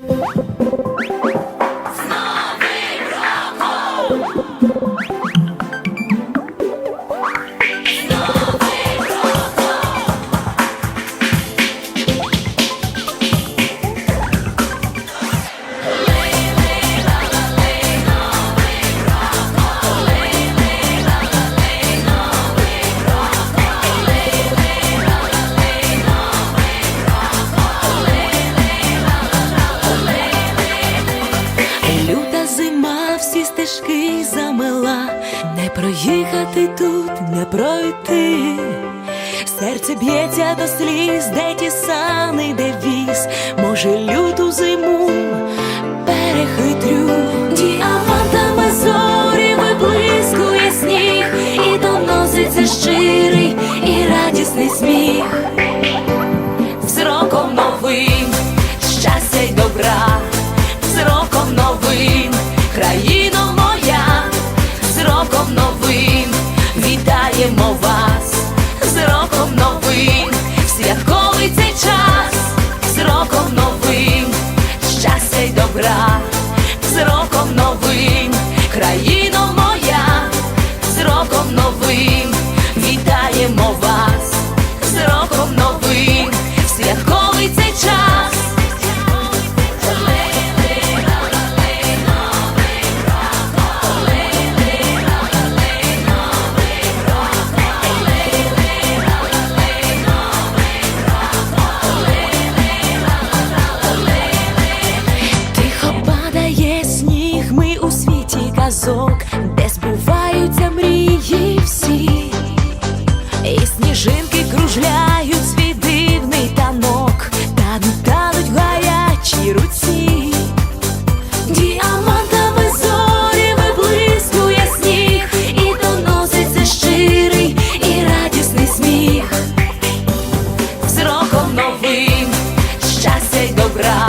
Люта стежки замила, не проїхати тут, не пройти. Серце б'ється до сліз, де ті сани, де віз, може люту вітаємо вас, з роком новим, святковий цей час. Тихо падає сніг, ми у світі казок, і сніжинки кружляють свій дивний танок, тануть, тануть в гарячій руці. Діамантами зорі виблискує сніг, і доноситься щирий і радісний сміх. З роком новим щастя й добра.